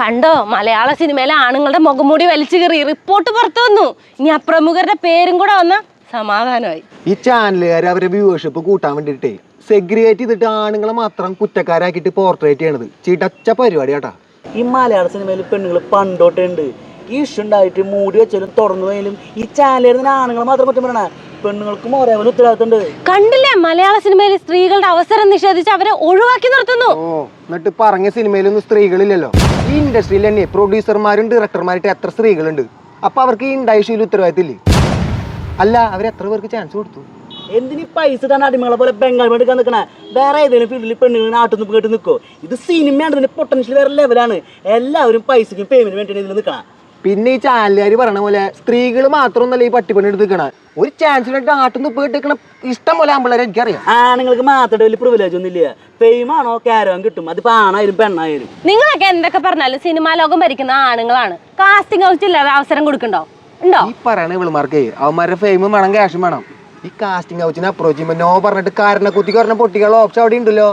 കണ്ടോ? മലയാള സിനിമയിലെ ആണുങ്ങളുടെ മുഖംമൂടി വലിച്ചു കയറി റിപ്പോർട്ട് പുറത്തു വന്നു. ഇനി അപ്രമുഖരുടെ പേരും കൂടെ വന്ന സമാധാനമായി. ഈ ചാനലുകാർ അവരെ വ്യൂവർഷിപ്പ് കൂട്ടാൻ വേണ്ടിയിട്ടേ സെഗ്രിഗേറ്റ് ചെയ്തിട്ട് ആണുങ്ങളെ മാത്രം കുറ്റക്കാരാക്കിട്ട് പോർട്രേറ്റ് ചെയ്യണത്. ചിടച്ച പരിപാടി കേട്ടാ ഈ മലയാള സിനിമയിൽ പെണ്ണുങ്ങൾ പണ്ടോട്ടുണ്ട്. ഈ ഇഷ്യൂ ഉണ്ടായിട്ട് മൂടി വെച്ചാലും തുറന്നു പോയാലും ഈ ചാനലിൽ ആണുങ്ങൾ മാത്രം കുറ്റം പറയണ. പെണ്ണുങ്ങൾക്കും ഒരേപോലെ ഉത്തരവാദിത്തമുണ്ട്. കണ്ടില്ലേ? മലയാള സിനിമയിൽ സ്ത്രീകളുടെ അവസരം നിഷേധിച്ച് അവരെ ഒഴിവാക്കി നിർത്തുന്നു. ഓ എന്നിട്ട് പറഞ്ഞ സിനിമയിലൊന്നും സ്ത്രീകളില്ലല്ലോ. ഈ ഇൻഡസ്ട്രിയിൽ തന്നെ പ്രൊഡ്യൂസർമാരും ഡയറക്ടർമാരായിട്ട് എത്ര സ്ത്രീകളുണ്ട്. അപ്പൊ അവർക്ക് ഈ ഇൻഡസ്ട്രിയിൽ ഉത്തരവാദിത്തമില്ലേ? അല്ല അവർ എത്ര പേർക്ക് ചാൻസ് കൊടുത്തു? എന്തിനീ പൈസ തന്നെ അടിമകളെ പോലെ ബംഗാൾ എടുക്കാൻ നിൽക്കണേ വേറെ ഏതെങ്കിലും ഫീൽഡിൽ പെണ്ണുങ്ങൾ നാട്ടിൽ നിന്ന് കേട്ട് നിൽക്കോ ഇത് സിനിമയാണ് ഇതിന്റെ പൊട്ടൻഷ്യൽ വേറെ ലെവലാണ് എല്ലാവരും പൈസയ്ക്കും പേയ്മെന്റ് ഇതിൽ നിൽക്കണം പിന്നെ ഈ ചാനലുകാർ പറയണ പോലെ സ്ത്രീകൾ മാത്രമൊന്നല്ല ഈ പട്ടിപ്പണി എടുത്ത് നിൽക്കണ ഒരു ചാൻസ് ആട്ടും തുപ്പ് ഇട്ടിക്കണ ഇഷ്ടം പോലെ ആമ്പിള്ളേരെ എനിക്കറിയാം. ആണുങ്ങൾക്ക് മാത്രം വലിയ പ്രിവിലേജ് ഒന്നും ഇല്ല ഫെയിമാണോ ആണോ കാരവാൻ കിട്ടും. അതിപ്പോ ആണായാലും പെണ്ണായാലും. നിങ്ങളൊക്കെ എന്തൊക്കെ പറഞ്ഞാലും സിനിമാ ലോകം ഭരിക്കുന്ന ആണുങ്ങളാണ്. കാസ്റ്റിംഗ് ഹൗസ് ഇല്ലാതെ അവസരം കൊടുക്കണ്ടോ? ഉണ്ടോ? ഈ പറയണ ഇവളുമാർക്ക് അവന്മാരുടെ ഫെയിമും വേണം ക്യാഷും വേണം. ഈ കാസ്റ്റിംഗ് ഹൗസിനെ അപ്രോച്ച് ചെയ്യുമ്പോൾ നോ പറഞ്ഞിട്ട് കാരനെ കുത്തി പറഞ്ഞ പൊട്ടികളുടെ ഓപ്ഷൻ അവിടെ ഉണ്ടല്ലോ.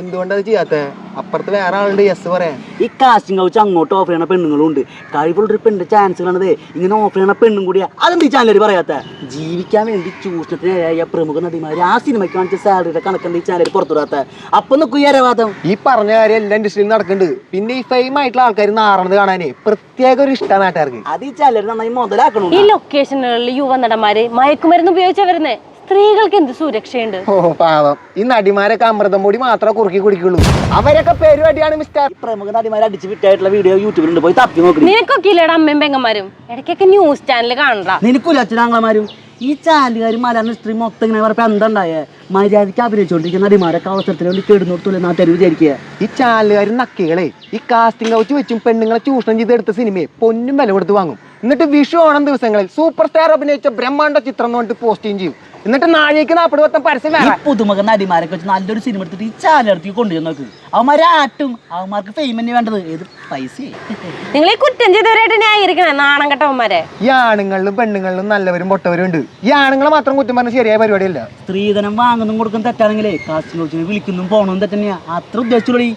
എന്തുകൊണ്ടത് ചെയ്യാത്ത? അപ്പുറത്ത് വേറെ ആളുണ്ട് യെസ് പറയാൻ ഈ കാസ്റ്റിംഗ് കൗച്ച് അങ്ങോട്ട് ഓഫർ ചെയ്യണ പെണ്ണുങ്ങളും ഉണ്ട്. കഴിവുള്ളൊരു പെണ്ണിന്റെ ചാൻസുകളാണത് ഇങ്ങനെ ഓഫർ ചെയ്യണ പെണ്ണും കൂടിയാ. അതെന്ത് ഈ ചാനൽ പറയാത്ത? ജീവിക്കാൻ വേണ്ടി ചൂഷണത്തിനായ പ്രമുഖ നടിമാര് ആ സിനിമയ്ക്ക് കാണിച്ച സാലറിയുടെ കണക്കെന്ത് ഈ ചാനൽ പുറത്തുവിടാത്ത? അപ്പൊ നിൽക്കും ഈ അരവാദം. ഈ പറഞ്ഞ കാര്യം എല്ലാ ഇൻഡസ്ട്രിയിൽ നടക്കുന്നുണ്ട്. പിന്നെ ഈ ഫെയിം ആയിട്ടുള്ള ആൾക്കാർ നാറണത് കാണാനേ പ്രത്യേക ഒരു ഇഷ്ടമാണ് നാട്ടുകാർക്ക് അത് ഈ ചാനൽ നന്നായി മുതലാക്കണം ഈ ലൊക്കേഷനുകളിൽ യുവ നടന്മാര് മയക്കുമരുന്ന് ഉപയോഗിച്ച വരുന്നേ? സ്ത്രീകൾക്ക് എന്ത് സുരക്ഷയുണ്ട്? ഓ പാവം. ഈ നടിമാരൊക്കെ അമൃതം പൊടി മാത്രമേ കുറുക്കി കുടിക്കുള്ളൂ. അവരൊക്കെ പരിപാടിയാണ് മിസ്റ്റർ ഈ പ്രമുഖ നടിമാരെ അടിച്ച് വിട്ടായിട്ടുള്ള വീഡിയോ യൂട്യൂബിലുണ്ട്. പോയി തപ്പി നോക്കി. നിനക്കൊക്കെ ഇല്ലടാ അമ്മയും പെങ്ങന്മാരും? ഇടയ്ക്കൊക്കെ ന്യൂസ് ചാനൽ കാണണ്ട? നിനക്കില്ല അച്ഛനാങ്ങളമാരും ഈ ചാനലുകാർ മലയാളം സ്ത്രീ മൊത്തം ഇങ്ങനെ പറഞ്ഞപ്പോ എന്തുണ്ടായേ മര്യാദയ്ക്ക് അഭിനയിച്ചുകൊണ്ടിരിക്കുന്ന നടിമാരൊക്കെ അവസരത്തിൽ വേണ്ടി കേടുന്നു കൊടുത്തൂലെ നാട്ടുകാർ വിചാരിക്കുക ഈ ചാനലുകാർ നക്കികളെ ഈ കാസ്റ്റിംഗ് കൗച്ച് വെച്ചും പെണ്ണുങ്ങളെ ചൂഷണം ചെയ്തെടുത്ത സിനിമയെ പൊന്നും വില കൊടുത്ത് വാങ്ങും. എന്നിട്ട് വിഷു ഓണം ദിവസങ്ങളിൽ സൂപ്പർ സ്റ്റാർ അഭിനയിച്ച ബ്രഹ്മാണ്ട ചിത്രം എന്ന് പറഞ്ഞിട്ട് പോസ്റ്റും ചെയ്യും. എന്നിട്ട് നാഴേക്ക് നാൽപ്പത് പത്തം പരസ്യം ഈ വേറെ പുതുമുഖ നടിമാരൊക്കെ വെച്ച് നല്ലൊരു സിനിമ എടുത്തിട്ട് ഈ ചാനലടുത്തേക്ക് കൊണ്ടുവന്ന് നോക്ക്. അവന്മാരെ ആട്ടും. അവന്മാർക്ക് ഫെയിം തന്നെ വേണ്ടത്. ഏത് പൈസ നിങ്ങൾ ഈ കുറ്റം ചെയ്തവരായിട്ട് ന്യായീകരിക്കണേ? നാണം കെട്ടവന്മാരെ ഈ ആണുങ്ങളിലും പെണ്ണുങ്ങളിലും നല്ലവരും പൊട്ടവരും ഉണ്ട്. ഈ ആണുങ്ങളെ മാത്രം കുറ്റം പറഞ്ഞ ശരിയായ പരിപാടിയല്ല. സ്ത്രീധനം വാങ്ങുന്നതും കൊടുക്കുന്ന തെറ്റാണെങ്കിലേ കാസ്റ്റിംഗ് വിളിക്കുന്നതും പോണതും തെറ്റന്നെയാ. അത്ര ഉദ്ദേശിച്ചുള്ളൂ